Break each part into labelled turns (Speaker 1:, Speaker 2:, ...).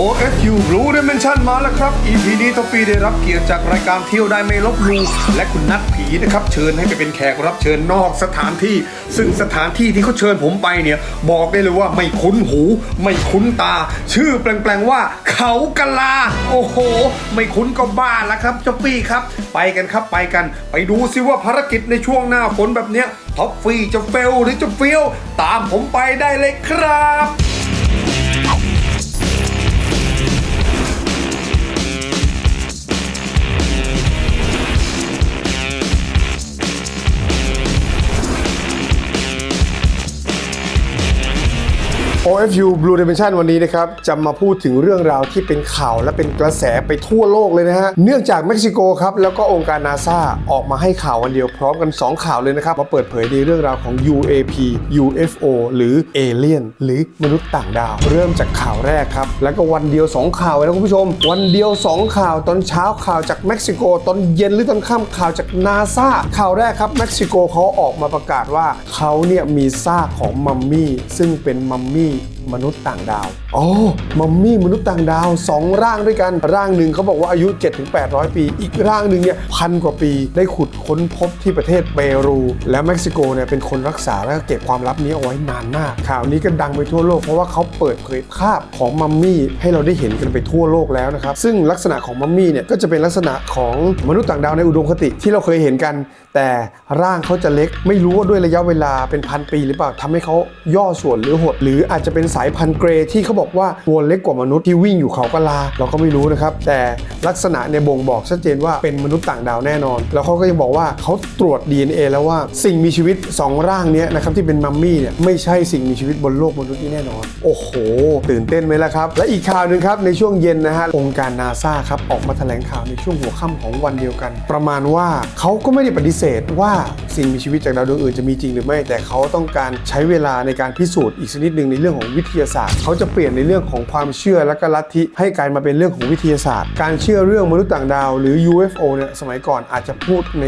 Speaker 1: OFU Blue Dimension มาแล้วครับ EP นี้ท็อปปี้ได้รับเกียรติจากรายการเที่ยวได้ไม่ลบลูและคุณนัทผีนะครับ เชิญให้ไปเป็นแขกรับเชิญนอกสถานที่ ซึ่งสถานที่ที่เขาเชิญผมไปเนี่ย บอกได้เลยว่าไม่คุ้นหู ไม่คุ้นตา ชื่อแปลงๆว่า เขากะลา โอ้โห ไม่คุ้นก็บ้าแล้วครับท็อปปี้ครับ ไปกันครับไปกัน ไปดูซิว่าภารกิจในช่วงหน้าฝนแบบเนี้ยท็อปฟี่จะเฟลหรือจะเฟี้ยวตามผมไปได้เลยครับ OFU Blue Dimension วันนี้นะครับจะมาพูดถึงเรื่องราวที่เป็นข่าวและเป็นกระแสไปทั่วโลกเลยนะฮะ เนื่องจากเม็กซิโกครับ แล้วก็องค์การนาซาออกมาให้ข่าววันเดียวพร้อมกัน 2 ข่าวเลยนะครับ มาเปิดเผยในเรื่องราวของ UAP UFO หรือเอเลียนหรือมนุษย์ต่างดาว เริ่มจากข่าวแรกครับ แล้วก็วันเดียว 2 ข่าวเลยนะคุณผู้ชม วันเดียว 2 ข่าวตอนเช้าข่าวจากเม็กซิโกตอนเย็นหรือตอนค่ำข่าวจากนาซาข่าวแรกครับเม็กซิโกเขาออกมาประกาศว่าเขาเนี่ยมีซากของมัมมี่ซึ่งเป็นมัมมี่ Bye. มนุษย์ต่างดาวอ๋อมัมมี่มนุษย์ต่างดาว 2 ร่างด้วยกัน ร่างหนึ่งเขาบอกว่าอายุ 7-800 ปี อีกร่างหนึ่งเนี่ยพันกว่าปีได้ขุดค้นพบที่ประเทศเปรู แล้วเม็กซิโกเนี่ยเป็นคนรักษาและเก็บความลับนี้เอาไว้นานมาก ข่าวนี้ก็ดังไปทั่วโลกเพราะว่าเขาเปิดเผยภาพของมัมมี่ให้เราได้เห็นกันไปทั่วโลกแล้วนะครับ ซึ่งลักษณะของมัมมี่เนี่ยก็จะเป็นลักษณะของมนุษย์ต่างดาวในอุดมคติที่เราเคยเห็นกัน แต่ร่างเขาจะเล็กไม่รู้ว่าด้วยระยะเวลาเป็นพันปีหรือเปล่าทำให้เขาย่อส่วนหรือหด หรืออาจจะเป็นสายพันธุ์เกรย์ที่เขาบอกว่าตัวเล็กกว่ามนุษย์ที่วิ่งอยู่เขากะลา เราก็ไม่รู้นะครับ แต่ลักษณะเนี่ยบ่งบอกชัดเจนว่าเป็นมนุษย์ต่างดาวแน่นอน แล้วเขาก็ยังบอกว่าเขาตรวจ DNA แล้วว่าสิ่งมีชีวิต 2 ร่างนี้นะครับที่เป็นมัมมี่เนี่ยไม่ใช่สิ่งมีชีวิตบนโลกมนุษย์นี่แน่นอน โอ้โห ตื่นเต้นไหมล่ะครับ และอีกข่าวหนึ่งครับในช่วงเย็นนะฮะองค์การนาซาครับออกมาแถลงข่าวในช่วงหัวค่ำของวันเดียวกัน ประมาณว่าเขาก็ไม่ได้ปฏิเสธว่าสิ่งมีชีวิตจากดาวดวงอื่นจะมีจริงหรือไม่แต่เขาต้องการใช้เวลาในการพิสูจน์อีกชนิดหนึ่งในเรื่องของวิทยาศาสตร์ เขาจะเปลี่ยนในเรื่องของความเชื่อและก็ลัทธิให้กลายมาเป็นเรื่องของวิทยาศาสตร์ การเชื่อเรื่องมนุษย์ต่างดาว หรือ UFO เนี่ยสมัยก่อนอาจจะพูดใน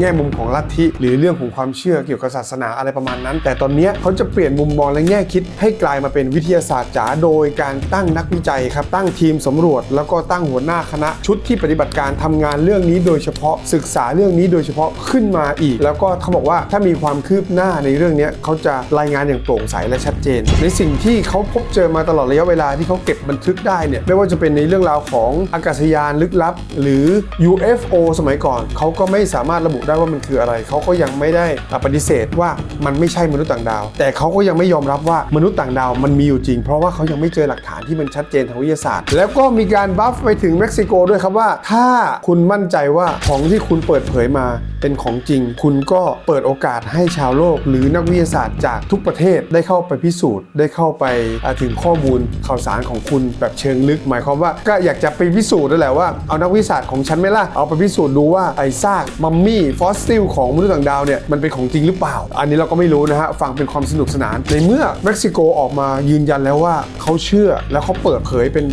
Speaker 1: แง่มุมของลัทธิ หรือเรื่องของความเชื่อเกี่ยวกับศาสนาอะไรประมาณนั้น แต่ตอนนี้เขาจะเปลี่ยนมุมมองและแง่คิด ให้กลายมาเป็นวิทยาศาสตร์จ๋าโดยการตั้งนักวิจัยครับตั้งทีมสำรวจ แล้วก็ตั้งหัวหน้าคณะ ชุดที่ปฏิบัติการทำงานเรื่องนี้โดยเฉพาะศึกษาเรื่องนี้โดยเฉพาะขึ้นมาอีก แล้วก็เขาบอกว่าถ้ามีความคืบหน้าในเรื่องนี้เขาจะรายงานอย่างโปร่งใสและชัดเจน ในสิ่งที่ที่เขาพบเจอมาตลอดระยะเวลาที่เขาเก็บบันทึกได้เนี่ยไม่ว่าจะเป็นในเรื่องราวของอากาศยานลึกลับ หรือ UFO สมัยก่อน เขาก็ไม่สามารถระบุได้ว่ามันคืออะไร เขาก็ยังไม่ได้ปฏิเสธว่ามันไม่ใช่มนุษย์ต่างดาว แต่เขาก็ยังไม่ยอมรับว่ามนุษย์ต่างดาวมันมีอยู่จริง เพราะว่าเขายังไม่เจอหลักฐานที่มันชัดเจนทางวิทยาศาสตร์ แล้วก็มีการบัฟไปถึงเม็กซิโกด้วยครับว่า ถ้าคุณมั่นใจว่าของที่คุณเปิดเผยมา เป็นของจริง คุณก็เปิดโอกาสให้ชาวโลก หรือนักวิทยาศาสตร์จากทุกประเทศได้เข้าไปพิสูจน์ ได้เข้าไปาถึงข้อมูลข่าวสารของคุณแบบเชิงลึก หมายความว่าก็อยากจะไปพิสูจน์นั่นแหละว่าเอานักวิทยาศาสตร์ของฉันไหมล่ะเอาไปพิสูจน์ดูว่าไอ้ซากมัมมี่ฟอสซิลของมนุษย์ต่างดาวเนี่ยมันเป็นของจริงหรือเปล่า อันนี้เราก็ไม่รู้นะฮะฟังเป็นความสนุกสนาน ในเมื่อเม็กซิโกออกมายืนยันแล้วว่าเขาเชื่อแล้วเขาเปิดเผยเป็น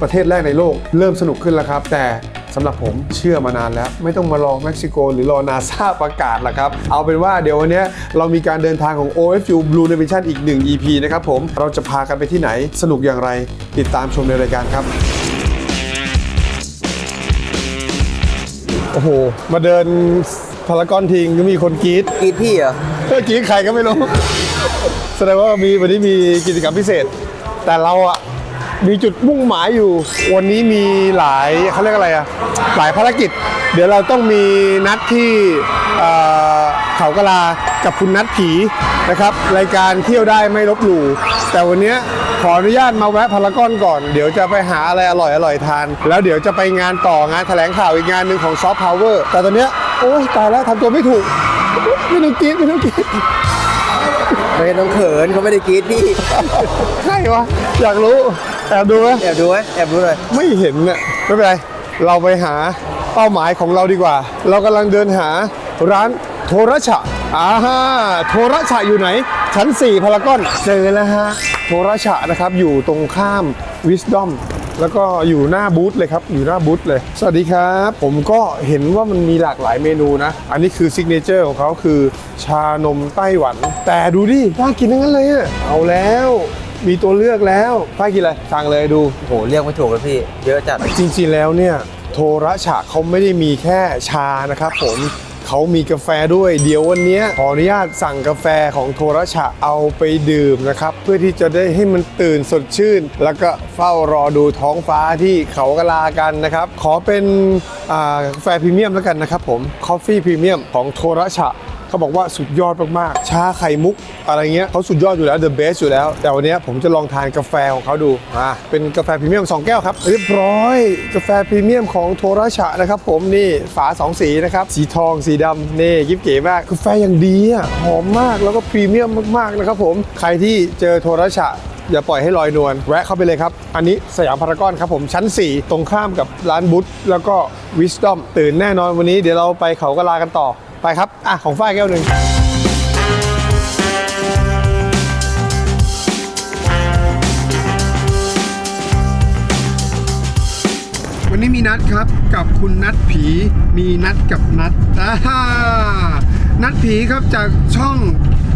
Speaker 1: ประเทศแรกในโลก เริ่มสนุกขึ้นแล้วครับ แต่ สำหรับผมเชื่อมานานแล้ว ไม่ต้องมารอเม็กซิโก หรือรอนาซาประกาศละครับ เอาเป็นว่าเดี๋ยววันนี้เรามีการเดินทางของ OFU Blue Division อีก 1 EP นะครับผมเราจะพากันไปที่ไหนสนุกอย่างไร ติดตามชมในรายการครับ โอ้โห มาเดินพารากอนทิ้งก็มีคนกรีด
Speaker 2: กรีดพี่เหรอ
Speaker 1: เมื่อกี้ใครก็ไม่รู้ แสดงว่ามีวันนี้มีกิจกรรมพิเศษ แต่เราอะ มีจุดมุ่งหมายอยู่ วันนี้มีหลายเขาเรียกอะไรอะหลายภารกิจ เดี๋ยวเราต้องมีนัดที่เขากะลากับคุณนัดผีนะครับ รายการเที่ยวได้ไม่ลบหลู่แต่วันนี้ขออนุญาตมาแวะพารากอนก่อน เดี๋ยวจะไปหาอะไรอร่อยอร่อยทาน แล้วเดี๋ยวจะไปงานต่องานแถลงข่าวอีกงานหนึ่งของซอฟต์พาวเวอร์แต่ตอนเนี้ยโอ๊ยตายแล้วทำตัวไม่ถูกไม่ต้องกรีดไม่ต้องกรีด
Speaker 2: ไม่ต้องเขินเขาไม่ได้กรีดพี่
Speaker 1: ใครวะอยากรู้แอบดูไหม
Speaker 2: แอบดูไหมแอบดูเลย
Speaker 1: ไม่เห็นเนี่ยไม่เป็นไรเราไปหาเป้าหมายของเราดีกว่า เรากำลังเดินหาร้านโทรชะอ่าฮะโทรชะอยู่ไหน ชั้น 4 พารากอนเจอแล้วฮะโทรชะนะครับอยู่ตรงข้าม Wisdom แล้วก็อยู่หน้าบูธเลยครับ อยู่หน้าบูธเลย สวัสดีครับ ผมก็เห็นว่ามันมีหลากหลายเมนูนะ อันนี้คือซิกเนเจอร์ของเขาคือ ชานมไต้หวัน แต่ดูดิน่ากินทั้งนั้นเลยอะเอาแล้วมีตัวเลือกแล้วป้ายกินอะไรสั่งเลยดู
Speaker 2: โหเรียกไม่ถูกเลยพี่ เยอะจัด
Speaker 1: จริงๆแล้วเนี่ย โทระฉะเขาไม่ได้มีแค่ชานะครับผม เขามีกาแฟด้วย เดี๋ยววันนี้ขออนุญาตสั่งกาแฟของโทรชะเอาไปดื่มนะครับ เพื่อที่จะได้ให้มันตื่นสดชื่น แล้วก็เฝ้ารอดูท้องฟ้าที่เขากะลากันนะครับ ขอเป็นกาแฟพรีเมียมแล้วกันนะครับผมคอฟฟี่พรีเมียมของโทรชะ เขาบอกว่าสุดยอดมากๆชาไข่มุกอะไรเงี้ยเขาสุดยอดอยู่แล้ว the best อยู่แล้ว แต่วันนี้ผมจะลองทานกาแฟของเขาดูอ่าเป็นกาแฟพรีเมียม 2 แก้วครับ เรียบร้อย กาแฟพรีเมียมของโทราชะนะครับผมนี่ฝา 2 สีนะครับ สีทองสีดำนี่กิ๊บเก๋มากกาแฟอย่างดีอะหอมมากแล้วก็พรีเมียมมากๆนะครับผมใครที่เจอโทราชะอย่าปล่อยให้ลอยนวลแวะเข้าไปเลยครับ อันนี้สยามพารากอนครับผมชั้น 4 ตรงข้ามกับร้านบุ๊ทแล้วก็วิสตอมตื่นแน่นอนวันนี้เดี๋ยวเราไปเขากะลากันต่อ ไปครับ อะ ของฝ้ายแก้วหนึ่งวันนี้มีนัดครับกับคุณนัดผีมีนัดกับนัดอ่านัดผีครับจากช่อง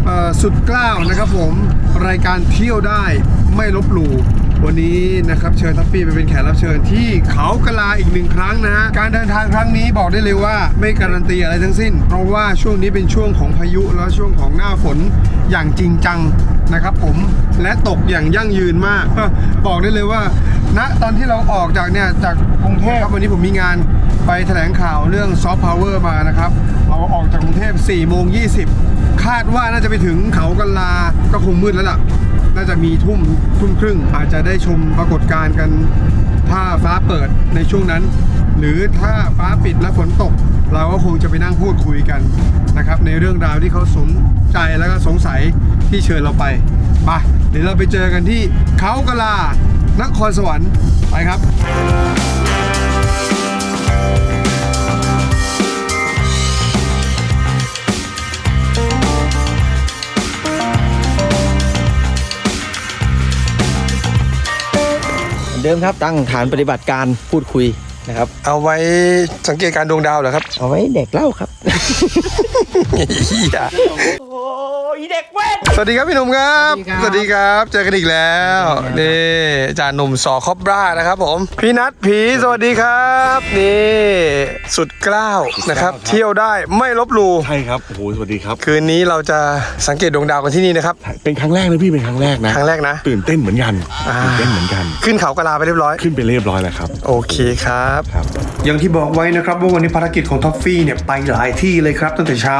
Speaker 1: เออสุดกล้าวนะครับผมรายการเที่ยวได้ไม่ลบหลู่ วันนี้นะครับเชิญทัฟฟี่ไปเป็นแขกรับเชิญที่เขากะลาอีกหนึ่งครั้งนะฮะการเดินทางครั้งนี้บอกได้เลยว่าไม่การันตีอะไรทั้งสิ้น เพราะว่าช่วงนี้เป็นช่วงของพายุแล้วช่วงของหน้าฝนอย่างจริงจังนะครับผมและตกอย่างยั่งยืนมาก บอกได้เลยว่าณตอนที่เราออกจากเนี่ยจากกรุงเทพครับวันนี้ผมมีงานไปแถลงข่าวเรื่องซอฟต์พาวเวอร์มานะครับ เราออกจากกรุงเทพ4โมง20 คาดว่าน่าจะไปถึงเขากันลาก็คงมืดแล้วล่ะ น่าจะมีทุ่มทุ่มครึ่ง อาจจะได้ชมปรากฏการณ์กัน ถ้าฟ้าเปิดในช่วงนั้น หรือถ้าฟ้าปิดและฝนตก เราก็คงจะไปนั่งพูดคุยกันนะครับ ในเรื่องราวที่เขาสนใจแล้วก็สงสัยที่เชิญเราไปไปเดี๋ยวเราไปเจอกันที่เขากะลานครสวรรค์ไปครับ
Speaker 2: อนเดิมครับตั้งฐานปฏิบัติการพูดคุยนะครับ
Speaker 1: เอาไว้สังเกตการดวงดาวเหรอครับ
Speaker 2: เอาไว้เด็กเล่าครับ
Speaker 1: สวัสดีครับพี่หนุ่มครับ สวัสดีครับ เจอกันอีกแล้วนี่จ่าหนุ่มสอคอบรานะครับผม พี่นัทผีสวัสดีครับ นี่สุดกล้าวนะครับ เที่ยวได้ไม่ลบหลู่
Speaker 3: ใช่ครับโอ้โหสวัสดีครับ
Speaker 1: คืนนี้เราจะสังเกตดวงดาวกันที่นี่นะครับ
Speaker 3: เป็นครั้งแรกนะพี่เป็นครั้งแรกนะ
Speaker 1: ครั้งแรกนะ
Speaker 3: ตื่นเต้นเหมือนกัน
Speaker 1: อ่า
Speaker 3: ตื่นเต้นเหมือนกัน
Speaker 1: ขึ้นเขากะลาไปเรียบร้อย
Speaker 3: ขึ้นไปเรียบร้อยแล้วครับ
Speaker 1: โอเคครับ
Speaker 3: ครับ
Speaker 1: อย่างที่บอกไว้นะครับว่าวันนี้ภารกิจของท็อฟฟี่เนี่ยไปหลายที่เลยครับตั้งแต่เช้า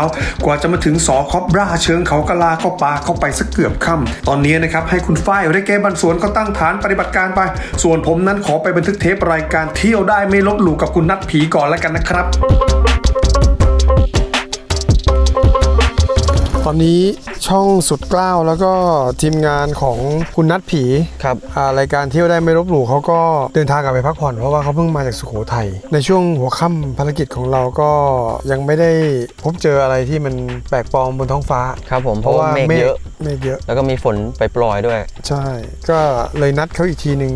Speaker 1: กว่าจะมาถึงสอคอบราเชิงเขากลาก็ปาเข้าไปสักเกือบค่ำตอนนี้นะครับให้คุณฝ้ายเรเก้บันสวนก็ตั้งฐานปฏิบัติการไป ส่วนผมนั้นขอไปบันทึกเทปรายการเที่ยวได้ไม่ลบหลู่กับคุณนัดผีก่อนแล้วกันนะครับ อนนี้ช่องสุดกล้าวแล้วก็ทีมงานของคุณนัดผี
Speaker 2: ครับ
Speaker 1: อ่ารายการเที่ยวได้ไม่ลบหลู่เขาก็เดินทางกลับไปพักผ่อนเพราะว่าเขาเพิ่งมาจากสุโขทัยในช่วงหัวค่ำภารกิจของเราก็ยังไม่ได้พบเจออะไรที่มันแปลกปลอมบนท้องฟ้า
Speaker 2: ครับผมเพราะว่าเมฆเยอะ
Speaker 1: เมฆเยอะ
Speaker 2: แล้วก็มีฝนไปปล่อยๆด้วย
Speaker 1: ใช่ ก็เลยนัดเขาอีกทีหนึ่ง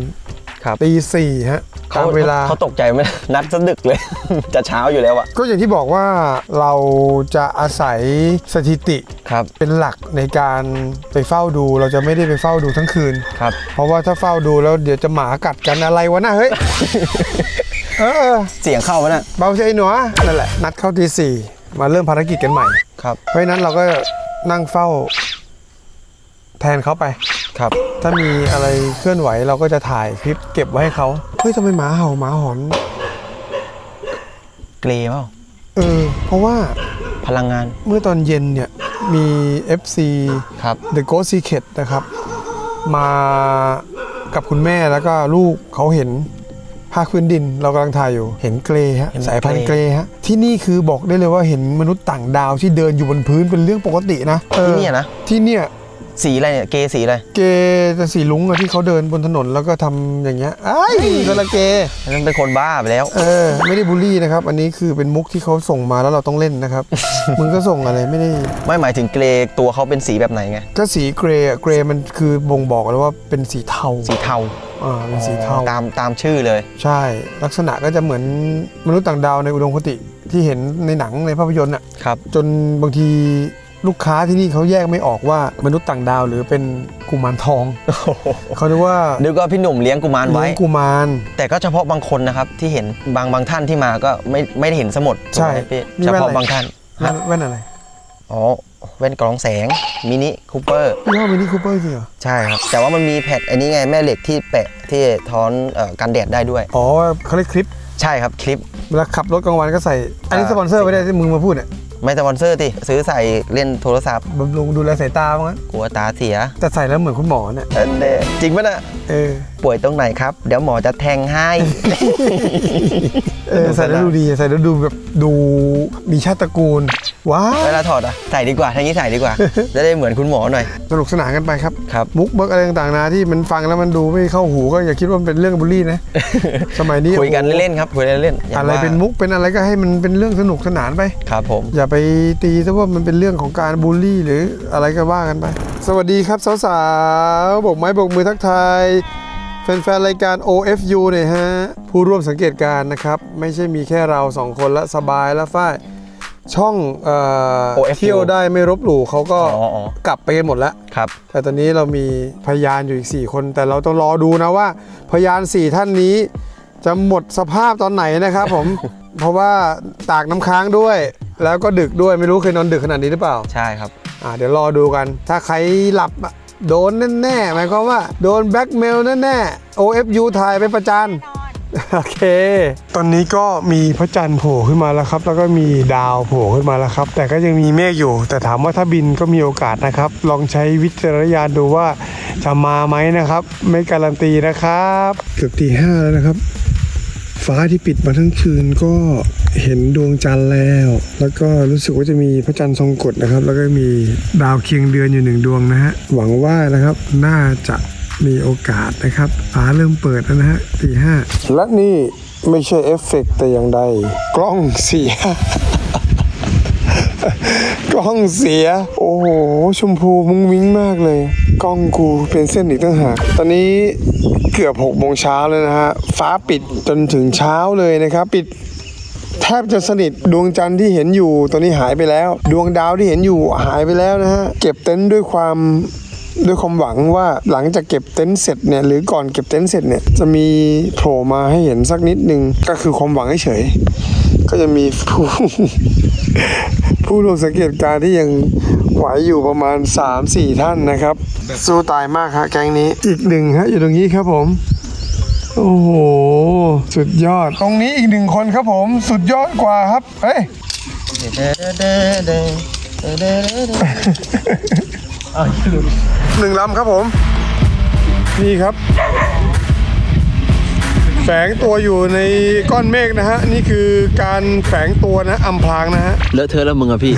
Speaker 2: ครับ
Speaker 1: ตีสี่ฮะ
Speaker 2: เขา
Speaker 1: ตามเวลา
Speaker 2: เขาตกใจไหมนัดซะดึกเลย จะเช้าอยู่แล้วอะ
Speaker 1: ก็อย่างที่บอกว่าเราจะอาศัยสถิติ
Speaker 2: ครับ
Speaker 1: เป็นหลักในการไปเฝ้าดูเราจะไม่ได้ไปเฝ้าดูทั้งคืน
Speaker 2: ครับ
Speaker 1: เพราะว่าถ้าเฝ้าดูแล้วเดี๋ยวจะหมากัดกันอะไรวะน่ะเฮ้ยเออ
Speaker 2: เสียงเข้าไหมน่ะ
Speaker 1: เบาใจหนัวนั่นแหละ นัดเข้าตีสี่มาเริ่มภารกิจกันใหม่
Speaker 2: ครับ
Speaker 1: เพราะฉะนั้นเราก็นั่งเฝ้า แทนเขาไป
Speaker 2: ครับ
Speaker 1: ถ้ามีอะไรเคลื่อนไหวเราก็จะถ่ายคลิปเก็บไว้ให้เขาเฮ้ยทำไมหมาเห่าหมาหอน
Speaker 2: เกรเปล่า
Speaker 1: เออ เพราะว่า
Speaker 2: พลังงาน
Speaker 1: เมื่อตอนเย็นเนี่ยมี FC
Speaker 2: ครับ
Speaker 1: The Ghost Secret นะครับ มากับคุณแม่แล้วก็ลูกเขาเห็นภาคพื้นดินเรากำลังถ่ายอยู่ เห็นเกรฮะ
Speaker 2: เห็น
Speaker 1: สายพันธุ์
Speaker 2: เก
Speaker 1: เก
Speaker 2: ร
Speaker 1: รฮะที่นี่คือบอกได้เลยว่าเห็นมนุษย์ต่างดาวที่เดินอยู่บนพื้นเป็นเรื่องปกตินะออ
Speaker 2: ที่เนี่ยนะ
Speaker 1: ที่เนี่ย
Speaker 2: สีอะไรเนี่ยเกสีอะไร
Speaker 1: เกจะสีลุงอะที่เขาเดินบนถนนแล้วก็ทำอย่างเงี้ยไอ้ายคนละเก
Speaker 2: นั่นเป็นคนบ้าไปแล้ว
Speaker 1: เออไม่ได้บูลลี่นะครับ อันนี้คือเป็นมุกที่เขาส่งมาแล้วเราต้องเล่นนะครับ มึงก็ส่งอะไรไม่ได้
Speaker 2: ไม่หมายถึงเกรตัวเขาเป็นสีแบบไหนไง
Speaker 1: ก็สีเกรย์อะเกรย์มันคือบ่งบอกแล้วว่าเป็นสีเทา
Speaker 2: สีเทา
Speaker 1: อ่าเป็นสีเทา
Speaker 2: ตามตามชื่อเลย
Speaker 1: ใช่ ลักษณะก็จะเหมือนมนุษย์ต่างดาวในอุดมคติที่เห็นในหนังในภาพยนตร์อะ
Speaker 2: ครับ
Speaker 1: จนบางที ลูกค้าที่นี่เขาแยกไม่ออกว่ามนุษย์ต่างดาวหรือเป็นกุมารทองเขาเรียกว่า
Speaker 2: นึกว่าพี่หนุ่มเลี้ยงกุมารไว้
Speaker 1: เลี้ยงกุมาร
Speaker 2: แต่ก็เฉพาะบางคนนะครับที่เห็นบางบางท่านที่มาก็ไม่ไม่ได้เห็นสมุด
Speaker 1: ใช่
Speaker 2: ถูกไหมพี่
Speaker 1: นี่
Speaker 2: เฉ
Speaker 1: แว่น
Speaker 2: พาะ
Speaker 1: อะไร
Speaker 2: บางท่าน
Speaker 1: แว่นแว่นอะไร
Speaker 2: อ๋อแว่นกรองแสงมินิคูเปอร์
Speaker 1: ยี่ห้อมินิคูเปอร์จริงเหรอ
Speaker 2: ใช่ครับ แต่ว่ามันมีแผ่นอันนี้ไงแม่เหล็กที่แปะที่ท้อนเอ่อกันแดดได้ด้วย
Speaker 1: อ๋อเขาเรียกคลิป
Speaker 2: ใช่ครับคลิป
Speaker 1: เวลาขับรถกลางวันก็ใส่ อันนี้
Speaker 2: อ่า
Speaker 1: สปอนเซอร์ไม่ได้ที่มึงมาพูดเนี่ย
Speaker 2: ไม่สปอนเซอร์ที่ซื้อใส่เล่นโทรศัพท์
Speaker 1: บำรุงดูแลสายตาว่างั้น
Speaker 2: กลัวตาเสีย
Speaker 1: แต่ใส่แล้วเหมือนคุณหมอเนี่ย
Speaker 2: เออเด้จริงปะน่ะ
Speaker 1: เออ
Speaker 2: ป่วยตรงไหนครับ เดี๋ยวหมอจะแทงให้
Speaker 1: เออใส่แล้วดูดีใส่แล้วดูแบบดูมีชาติตระกูล ว้าว
Speaker 2: เวลาถอดอะใส่ดีกว่าทางนี้ใส่ดีกว่า จะได้เหมือนคุณหมอหน่อย
Speaker 1: สนุกสนานกันไปครับ
Speaker 2: ครับ
Speaker 1: มุกเบิกอะไรต่างๆนะที่มันฟังแล้วมันดูไม่เข้าหูก็อย่าคิดว่ามันเป็นเรื่องบูลลี่นะ สมัยนี้
Speaker 2: คุยกันเล่นๆครับคุยเล่นๆย่าง
Speaker 1: อะไร
Speaker 2: ว่า
Speaker 1: เป็นมุกเป็นอะไรก็ให้มันเป็นเรื่องสนุกสนานไป
Speaker 2: ครับผม
Speaker 1: อย่าไปตีซะว่ามันเป็นเรื่องของการบูลลี่หรืออะไรก็ว่ากันไป สวัสดีครับสาวๆโบกไม้โบกมือทักทาย แฟนๆ รายการ OFU เนี่ยฮะ ผู้ร่วมสังเกตการณ์นะครับ ไม่ใช่มีแค่เราสองคนละสบายและฝ้ายช่องเอ่อ
Speaker 2: OFU
Speaker 1: เที่ยวได้ไม่รบหลู่เขาก็
Speaker 2: อ๋ออ๋อก
Speaker 1: ลับไปกันหมดแล้ว
Speaker 2: ครับ
Speaker 1: แต่ตอนนี้เรามีพยานอยู่อีก 4 คน แต่เราต้องรอดูนะว่า พยาน 4 ท่านนี้ จะหมดสภาพตอนไหนนะครับผม เพราะว่าตากน้ำค้างด้วย แล้วก็ดึกด้วยไม่รู้เคยนอนดึกขนาดนี้หรือเปล่า
Speaker 2: ใช่ครับ
Speaker 1: อ่าเดี๋ยวรอดูกัน ถ้าใครหลับอะ โดนแน่ๆหมายความว่าโดนแบล็กเมลแน่ๆ OFU ถ่ายไปประจานโอเค ตอนนี้ก็มีพระจันทร์โผล่ขึ้นมาแล้วครับ แล้วก็มีดาวโผล่ขึ้นมาแล้วครับ แต่ก็ยังมีเมฆอยู่ แต่ถามว่าถ้าบินก็มีโอกาสนะครับ ลองใช้วิจารณญาณดูว่าจะมาไหมนะครับ ไม่การันตีนะครับ เกือบตีห้าแล้วนะครับ ฟ้าที่ปิดมาทั้งคืนก็เห็นดวงจันทร์แล้ว แล้วก็รู้สึกว่าจะมีพระจันทร์ทรงกฎนะครับ แล้วก็มีดาวเคียงเดือนอยู่หนึ่งดวงนะฮะหวังว่านะครับน่าจะมีโอกาสนะครับฟ้าเริ่มเปิดแล้วนะฮะตีห้าและนี่ไม่ใช่เอฟเฟกต์แต่อย่างใด กล้องเสีย กล้องเสีย โอ้โห ชมพูมุ้งมิ้งมากเลย กล้องกูเป็นเส้นอีกตั้งหากตอนนี้เกือบ6โมงเช้าเลยนะฮะ ฟ้าปิดจนถึงเช้าเลยนะครับ ปิดแทบจะสนิทดวงจันทร์ที่เห็นอยู่ตอนนี้หายไปแล้ว ดวงดาวที่เห็นอยู่หายไปแล้วนะฮะ เก็บเต็นท์ด้วยความด้วยความหวังว่าหลังจากเก็บเต็นท์เสร็จเนี่ยหรือก่อนเก็บเต็นท์เสร็จเนี่ยจะมีโผล่มาให้เห็นสักนิดนึงก็คือความหวังเฉย ก็จะมีผู้ ผู้ร่วมสังเกตการณ์ที่ยังไหวอยู่ประมาณ 3-4 ท่านนะครับ สู้ตายมากฮะแก๊งนี้ อีกหนึ่งฮะอยู่ตรงนี้ครับผม โอ้โห สุดยอด ตรงนี้อีกหนึ่งคนครับผม สุดยอดกว่าครับ เฮ้ย หนึ่งลำครับผม นี่ครับ แฝงตัวอยู่ในก้อนเมฆนะฮะ นี่คือการแฝงตัวนะอำพรางนะฮะ
Speaker 2: เลอะเทอะแล้วมึงอะพี่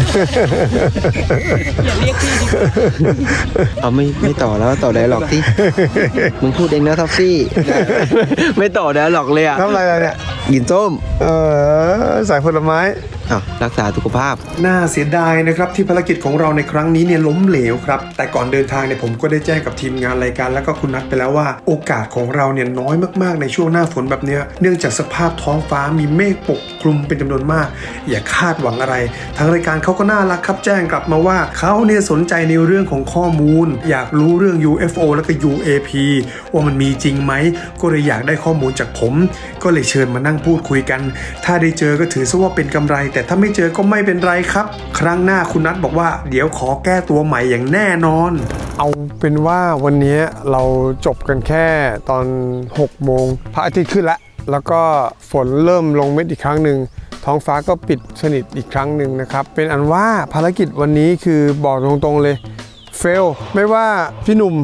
Speaker 2: เอาไม่ไม่ต่อแล้วต่อไดหรอกที่ มึงพูดเองนะท็อฟฟี่ ไม่ต่อไดหรอกเลยอะ
Speaker 1: ทำอะไรล่ะเนี่ย
Speaker 2: กินส้ม
Speaker 1: เออสายผลไม้
Speaker 2: อ้าวรักษาสุขภาพ
Speaker 1: น่าเสียดายนะครับที่ภารกิจของเราในครั้งนี้เนี่ยล้มเหลวครับ แต่ก่อนเดินทางเนี่ยผมก็ได้แจ้งกับทีมงานรายการแล้วก็คุณนัทไปแล้วว่าโอกาสของเราเนี่ยน้อยมากๆ ในช่วงหน้าฝนแบบเนี้ยเนื่องจากสภาพท้องฟ้ามีเมฆปกคลุมเป็นจำนวนมาก อย่าคาดหวังอะไร ทางรายการเขาก็น่ารักครับแจ้งกลับมาว่าเขาเนี่ยสนใจในเรื่องของข้อมูล อยากรู้เรื่อง UFO แล้วก็ UAP ว่ามันมีจริงไหมก็เลยอยากได้ข้อมูลจากผม ก็เลยเชิญมานั่งพูดคุยกัน ถ้าได้เจอก็ถือซะว่าเป็นกำไรแต่ถ้าไม่เจอก็ไม่เป็นไรครับ ครั้งหน้าคุณนัทบอกว่า เดี๋ยวขอแก้ตัวใหม่อย่างแน่นอน เอาเป็นว่าวันนี้เราจบกันแค่ตอน 6 โมงพระอาทิตย์ขึ้นแล้ว แล้วก็ฝนเริ่มลงเม็ดอีกครั้งหนึ่งท้องฟ้าก็ปิดสนิทอีกครั้งหนึ่งนะครับ เป็นอันว่าภารกิจวันนี้คือบอกตรงๆเลยเฟลไม่ว่าพี่หนุ่ม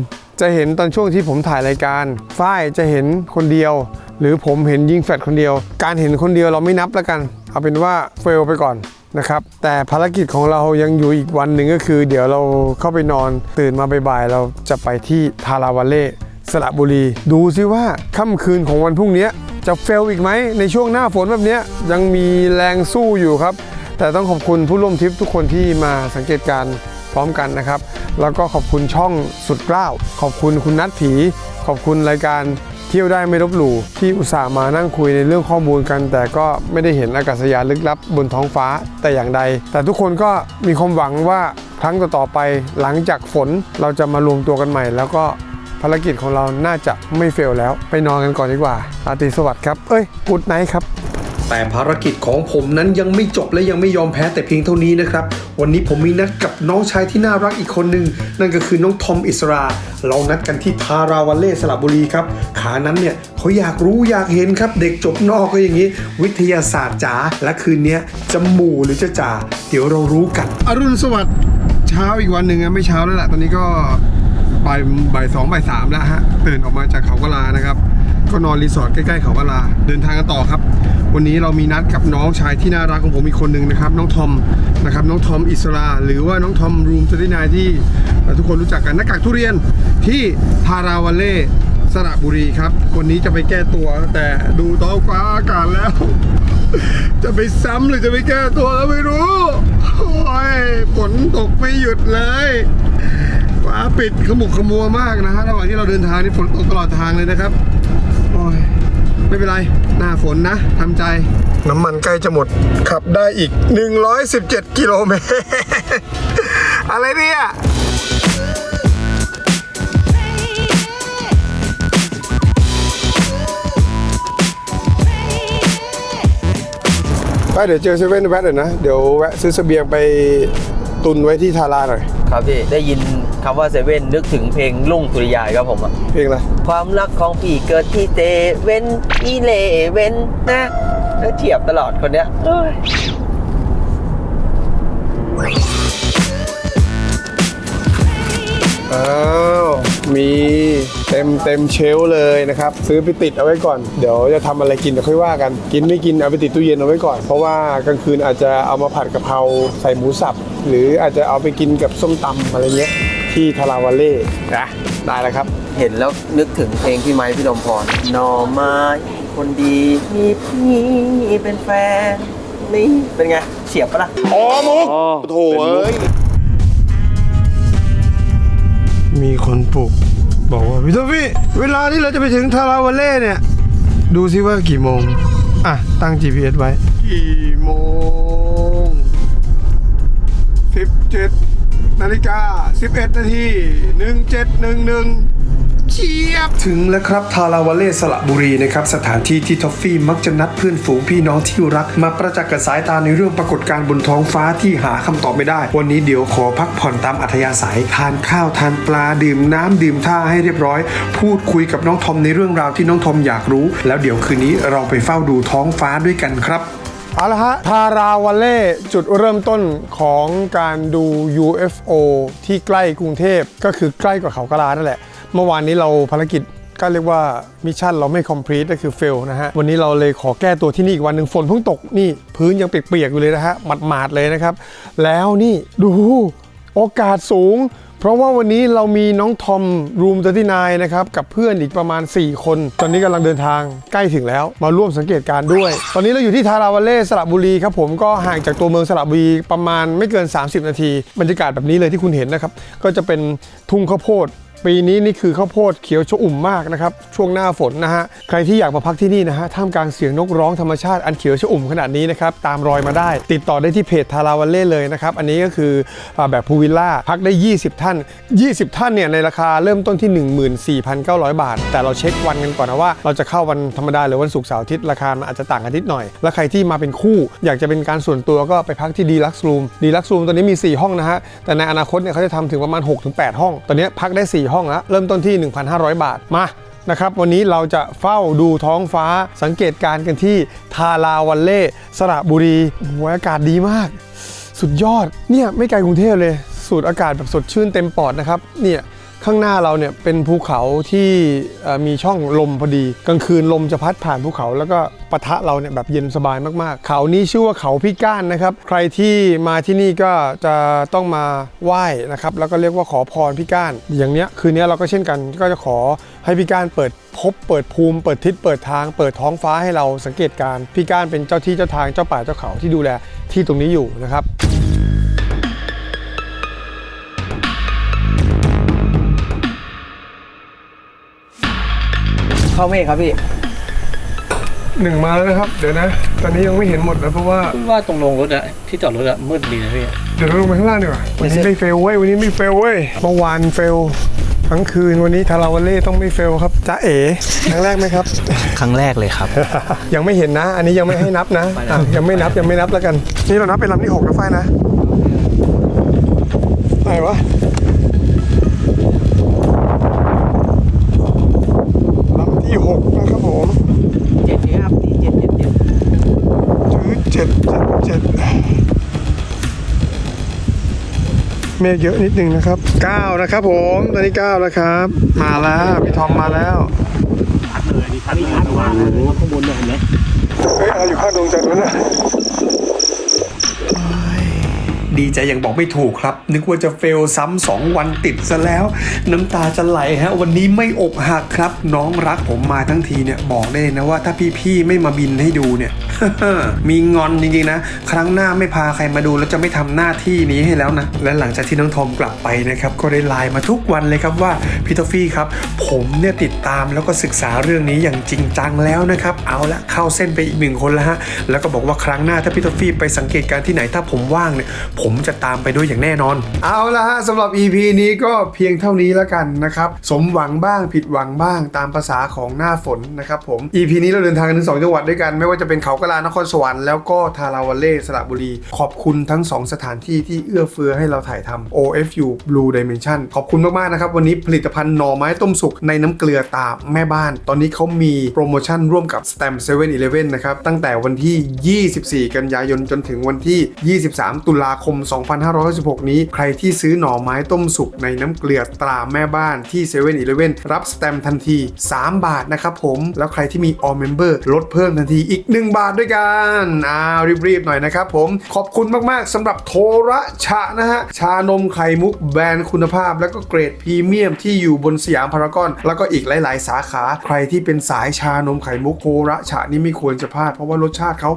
Speaker 1: จะเห็นตอนช่วงที่ผมถ่ายรายการ ฝ้ายจะเห็นคนเดียว หรือผมเห็นยิงแฟลชคนเดียว การเห็นคนเดียวเราไม่นับแล้วกัน เอาเป็นว่าเฟลไปก่อนนะครับ แต่ภารกิจของเรายังอยู่อีกวันหนึ่งก็คือ เดี๋ยวเราเข้าไปนอนตื่นมาบ่ายๆเราจะไปที่ทาราวาเล่สระบุรี ดูซิว่าค่ำคืนของวันพรุ่งนี้จะเฟลอีกไหมในช่วงหน้าฝนแบบนี้ยังมีแรงสู้อยู่ครับ แต่ต้องขอบคุณผู้ร่วมทริปทุกคนที่มาสังเกตการณ์พร้อมกันนะครับ แล้วก็ขอบคุณช่องสุดกล้าว ขอบคุณคุณนัทผี ขอบคุณรายการ เที่ยวได้ไม่ลบหลู่ที่อุตส่าห์มานั่งคุยในเรื่องข้อมูลกัน แต่ก็ไม่ได้เห็นอากาศยานลึกลับบนท้องฟ้าแต่อย่างใด แต่ทุกคนก็มีความหวังว่าครั้งต่อๆไปหลังจากฝนเราจะมารวมตัวกันใหม่ แล้วก็ภารกิจของเราน่าจะไม่เฟลแล้ว ไปนอนกันก่อนดีกว่าอาตรีสวัสดิ์ครับ เอ้ยกุดไนท์ครับ แต่ภารกิจของผมนั้นยังไม่จบและยังไม่ยอมแพ้แต่เพียงเท่านี้นะครับ วันนี้ผมมีนัดกับน้องชายที่น่ารักอีกคนหนึ่งนั่นก็คือน้องทอมอิสรา เรานัดกันที่ทาราวัลเล่สระบุรีครับ ขานั้นเนี่ยเขาอยากรู้อยากเห็นครับ เด็กจบนอกก็อย่างนี้ วิทยาศาสตร์จ๋าและคืนนี้จะหมู่หรือจะจ่าเดี๋ยวเรารู้กัน อรุณสวัสดิ์เช้าอีกวันหนึ่งอะไม่เช้าแล้วแหละตอนนี้ก็บ่ายบ่ายสองบ่ายสามแล้วฮะตื่นออกมาจากเขากลานะครับ ก็นอนรีสอร์ทใกล้ๆเขากะลาเดินทางกันต่อครับ วันนี้เรามีนัดกับน้องชายที่น่ารักของผมอีกคนหนึ่งนะครับ น้องทอมนะครับน้องทอมอิสราหรือว่าน้องทอมรูมจะได้นายที่ทุกคนรู้จักกันหน้ากากทุเรียนที่ทาราวัลเล่สระบุรีครับ วันนี้จะไปแก้ตัวแต่ดูท้องฟ้าอากาศแล้ว จะไปซ้ำหรือจะไปแก้ตัวก็ไม่รู้ โอ้ยฝนตกไม่หยุดเลยฟ้าปิดขมุกขมัวมากนะฮะระหว่างที่เราเดินทางนี่ฝนตกตลอดทางเลยนะครับ โอ้ยไม่เป็นไร หน้าฝนนะทำใจ น้ำมันใกล้จะหมด ขับได้อีก 117 กิโลเมตร อะไรเนี่ย ไปเดี๋ยวเจอเซเว่นแวะหน่อยนะ เดี๋ยวแวะซื้อเสบียงไปตุนไว้ที่ทาราหน่อย
Speaker 2: ครับพี่ได้ยิน คำว่าเซเว่นนึกถึงเพลงลุ่งสุริยาครับผมอะ
Speaker 1: เพลงอะไร
Speaker 2: ความรักของพี่เกิดที่เตเว่นอีเลเว่นนะแล้วเทียบตลอดคนเนี้ยเอ้ย
Speaker 1: อ้าวมีเต็มเต็มเชลฟ์เลยนะครับ ซื้อไปติดเอาไว้ก่อน เดี๋ยวจะทำอะไรกินเดี๋ยวค่อยว่ากัน กินไม่กินเอาไปติดตู้เย็นเอาไว้ก่อน เพราะว่ากลางคืนอาจจะเอามาผัดกะเพราใส่หมูสับ หรืออาจจะเอาไปกินกับส้มตำอะไรเงี้ย ที่ทาราวาเล่นะได้แล้วครับ
Speaker 2: เห็นแล้วนึกถึงเพลงพี่ไม้พี่ลมพรหน่อไม้คนดีมีพี่เป็นแฟนนี่เป็นไงเฉียบปะล่ะ
Speaker 1: อ๋อมุกโถเอ้ยมีคนปลุกบอกว่าพี่โทฟี่เวลาที่เราจะไปถึงทาราวาเล่เนี่ย ดูซิว่ากี่โมง อะ ตั้ง GPS ไว้ กี่โมง17 นาฬิกา 11 นาที 1711เชียบ ถึงแล้วครับทาราวาเล่สระบุรีนะครับ สถานที่ที่ทอฟฟี่มักจะนัดเพื่อนฝูงพี่น้องที่รัก มาประจักษ์กับสายตาในเรื่องปรากฏการณ์บนท้องฟ้าที่หาคำตอบไม่ได้ วันนี้เดี๋ยวขอพักผ่อนตามอัธยาศัย ทานข้าวทานปลาดื่มน้ำดื่มท่าให้เรียบร้อย พูดคุยกับน้องทอมในเรื่องราวที่น้องทอมอยากรู้ แล้วเดี๋ยวคืนนี้เราไปเฝ้าดูท้องฟ้าด้วยกันครับ เอาละฮะทาราวาเล่จุดเริ่มต้นของการดู UFO ที่ใกล้กรุงเทพก็คือใกล้กว่าเขากะลานั่นแหละ เมื่อวานนี้เราภารกิจก็เรียกว่ามิชชั่นเราไม่ complete ก็คือ fail นะฮะ วันนี้เราเลยขอแก้ตัวที่นี่อีกวันหนึ่งฝนเพิ่งตกนี่ พื้นยังเปียกๆอยู่เลยนะฮะหมาดๆเลยนะครับ แล้วนี่ดูโอกาสสูง เพราะว่าวันนี้เรามีน้องทอมรูมที่นายนะครับกับเพื่อนอีกประมาณ 4 คน ตอนนี้กำลังเดินทางใกล้ถึงแล้ว มาร่วมสังเกตการ์ด้วย ตอนนี้เราอยู่ที่ทาราวาเล่สระบุรีครับผมก็ห่างจากตัวเมืองสระบุรีประมาณไม่เกิน 30 นาที บรรยากาศแบบนี้เลยที่คุณเห็นนะครับก็จะเป็นทุ่งข้าวโพด ปีนี้นี่คือข้าวโพดเขียวชอุ่มมากนะครับ ช่วงหน้าฝนนะฮะ ใครที่อยากมาพักที่นี่นะฮะ ท่ามกลางเสียงนกร้องธรรมชาติอันเขียวชอุ่มขนาดนี้นะครับ ตามรอยมาได้ ติดต่อได้ที่เพจทาราวันเล่เลยนะครับ อันนี้ก็คือแบบพูวิลล่า พักได้ 20 ท่าน 20 ท่านเนี่ยในราคาเริ่มต้นที่ 14,900 บาท แต่เราเช็ควันกันก่อนนะว่า เราจะเข้าวันธรรมดาหรือวันศุกร์เสาร์อาทิตย์ราคามันอาจจะต่างกันนิดหน่อย แล้วใครที่มาเป็นคู่ อยากจะเป็นการส่วนตัวก็ไปพักที่ดีลักซ์รูมดีลักซ์รูมตอนนี้มี 4 ห้องนะฮะแต่ในอนาคตเนี่ยเขาจะทำถึงประมาณ 6-8 ห้อง ตอนนี้พักได้ 4ห้องแล้วเริ่มต้นที่ 1,500 บาทมานะครับวันนี้เราจะเฝ้าดูท้องฟ้าสังเกตการณ์กันที่ทาราวันเล่สระบุรีหัวอากาศดีมาก สุดยอดเนี่ยไม่ไกลกรุงเทพเลย สูดอากาศแบบสดชื่นเต็มปอดนะครับเนี่ย ข้างหน้าเราเนี่ยเป็นภูเขาที่มีช่องลมพอดี กลางคืนลมจะพัดผ่านภูเขาแล้วก็ปะทะเราเนี่ยแบบเย็นสบายมากๆ เขานี้ชื่อว่าเขาพี่ก้านนะครับ ใครที่มาที่นี่ก็จะต้องมาไหว้นะครับแล้วก็เรียกว่าขอพรพี่ก้าน อย่างเนี้ยคืนนี้เราก็เช่นกันก็จะขอให้พี่ก้านเปิดภพเปิดภูมิเปิดทิศเปิดทาง เปิดท้องฟ้าให้เราสังเกตการพี่ก้านเป็นเจ้าที่เจ้าทางเจ้าป่าเจ้าเขาที่ดูแลที่ตรงนี้อยู่นะครับ
Speaker 2: เข้าเมฆครับพี่
Speaker 1: หนึ่งมาแล้วนะครับ เดี๋ยวนะ ตอนนี้ยังไม่เห็นหมดนะเพราะว่า
Speaker 4: ว่าตรงลงรถอะที่จอดรถอะมืดดีนะพี่
Speaker 1: เดี๋ยวเราลงไปข้างล่างดีกว่าวันนี้ไม่เฟลเว้ยวันนี้ไม่เฟลเว้ยเมื่อวานเฟลทั้งคืนวันนี้ทาราวาเล่ต้องไม่เฟลครับจ้าเอ๋ครั้งแรกไหมครับ
Speaker 4: ครั้งแรกเลยครับ
Speaker 1: ยังไม่เห็นนะ อันนี้ยังไม่ให้นับนะอะยังไม่นับยังไม่นับแล้วกัน นี่เรานับเป็นลำที่หกนะฝ้ายนะไหนวะลำที่หกนะครับผม
Speaker 2: เจ็ดครับนี่เจ็ดเจ็ดเจ็ด
Speaker 1: จืดเจ็ดเจ็ดเจ็ด เมฆเยอะนิดนึงนะครับเก้านะครับผมตอนนี้เก้าแล้วครับ มาแล้วพี่ทอมมาแล้ว
Speaker 4: ข้างบนเนี่ยเห็นไหม
Speaker 1: เฮ้ยอะไรอยู่ข้างดวงจันทร์วะเนี่ย ดีใจอย่างบอกไม่ถูกครับ นึกว่าจะเฟลซ้ำสองวันติดซะแล้ว น้ำตาจะไหลฮะวันนี้ไม่อกหักครับ น้องรักผมมาทั้งทีเนี่ยบอกได้นะว่าถ้าพี่ๆไม่มาบินให้ดูเนี่ยมีงอนจริงๆนะ ครั้งหน้าไม่พาใครมาดูแล้วจะไม่ทำหน้าที่นี้ให้แล้วนะและหลังจากที่น้องทอมกลับไปนะครับก็ได้ไลน์มาทุกวันเลยครับว่าพี่ทอฟฟี่ครับ ผมเนี่ยติดตามแล้วก็ศึกษาเรื่องนี้อย่างจริงจังแล้วนะครับ เอาละเข้าเส้นไปอีกหนึ่งคนแล้วฮะแล้วก็บอกว่าครั้งหน้าถ้าพี่ทอฟฟี่ไปสังเกตการณ์ที่ไหนถ้าผมว่างเนี่ยผมจะตามไปด้วยอย่างแน่นอน เอาละฮะสำหรับ EP นี้ก็เพียงเท่านี้แล้วกันนะครับ สมหวังบ้างผิดหวังบ้างตามภาษาของหน้าฝนนะครับผม EP นี้เราเดินทางกันถึง 2 จังหวัดด้วยกัน ไม่ว่าจะเป็นเขากระลานครสวรรค์แล้วก็ทาราวาเล่สระบุรี ขอบคุณทั้ง 2 สถานที่ที่เอื้อเฟื้อให้เราถ่ายทำ OFU Blue Dimension ขอบคุณมากๆนะครับวันนี้ผลิตภัณฑ์หน่อไม้ต้มสุกในน้ำเกลือตาแม่บ้าน ตอนนี้เขามีโปรโมชั่นร่วมกับ Stamp 7 e เ e ่ e นะครับตั้งแต่วันที่ 24 กันยายนจนถึงวันที่ 23 ตุลาคม2566 นี้ ใครที่ซื้อหน่อไม้ต้มสุกในน้ำเกลือตราแม่บ้านที่7 e เ e ่ e รับสแตมทันที 3 บาทนะครับผม แล้วใครที่มี All Member ลดเพิ่มทันทีอีก 1 บาทด้วยกันอ้าวรีบๆหน่อยนะครับผม ขอบคุณมากๆสำหรับโทระชะนะฮะ ชานมไข่มุกแบรนด์คุณภาพ แล้วก็เกรดพรีเมียมที่อยู่บนสยามพารากอน แล้วก็อีกหลาย ๆ สาขา ใครที่เป็นสายชานมไข่มุกโทระชะนี่ไม่ควรจะพลาด เพราะว่ารสชาติเขา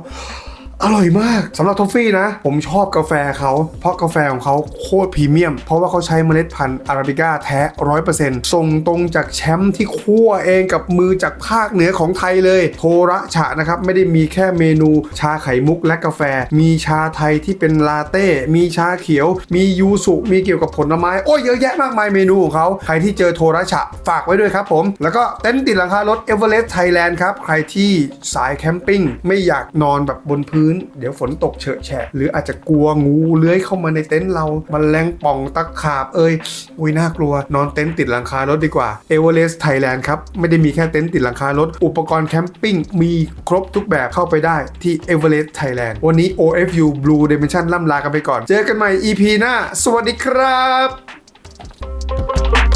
Speaker 1: อร่อยมากสำหรับทอฟฟี่นะ ผมชอบกาแฟเขาเพราะกาแฟของเขาโคตรพรีเมียม เพราะว่าเขาใช้เมล็ดพันธุ์อาราบิก้าแท้100%ส่งตรงจากแชมป์ที่คั่วเองกับมือจากภาคเหนือของไทยเลย โทระฉะนะครับ ไม่ได้มีแค่เมนูชาไข่มุกและกาแฟ มีชาไทยที่เป็นลาเต้ มีชาเขียว มียูสุ มีเกี่ยวกับผลไม้ โอ้ยเยอะแยะมากมายเมนูของเขาใครที่เจอโทระฉะฝากไว้ด้วยครับผม แล้วก็เต็นท์ติดหลังคารถเอเวอเรสต์ไทยแลนด์ครับใครที่สายแคมปิ้งไม่อยากนอนแบบบนพื้นน เดี๋ยวฝนตกเฉอะแฉะ หรืออาจจะกลัวงูเลื้อยเข้ามาในเต็นท์เรามันแรงป่องตะขาบเอ้ยอุ้ยน่ากลัวนอนเต็นท์ติดหลังคารถดีกว่าเอเวอเรสต์ไทยแลนด์ครับ ไม่ได้มีแค่เต็นท์ติดหลังคารถ อุปกรณ์แคมปิ้งมีครบทุกแบบเข้าไปได้ที่เอเวอเรสต์ไทยแลนด์วันนี้ OFU Blue Dimension ล่ำลากันไปก่อน เจอกันใหม่ EP หน้า สวัสดีครับ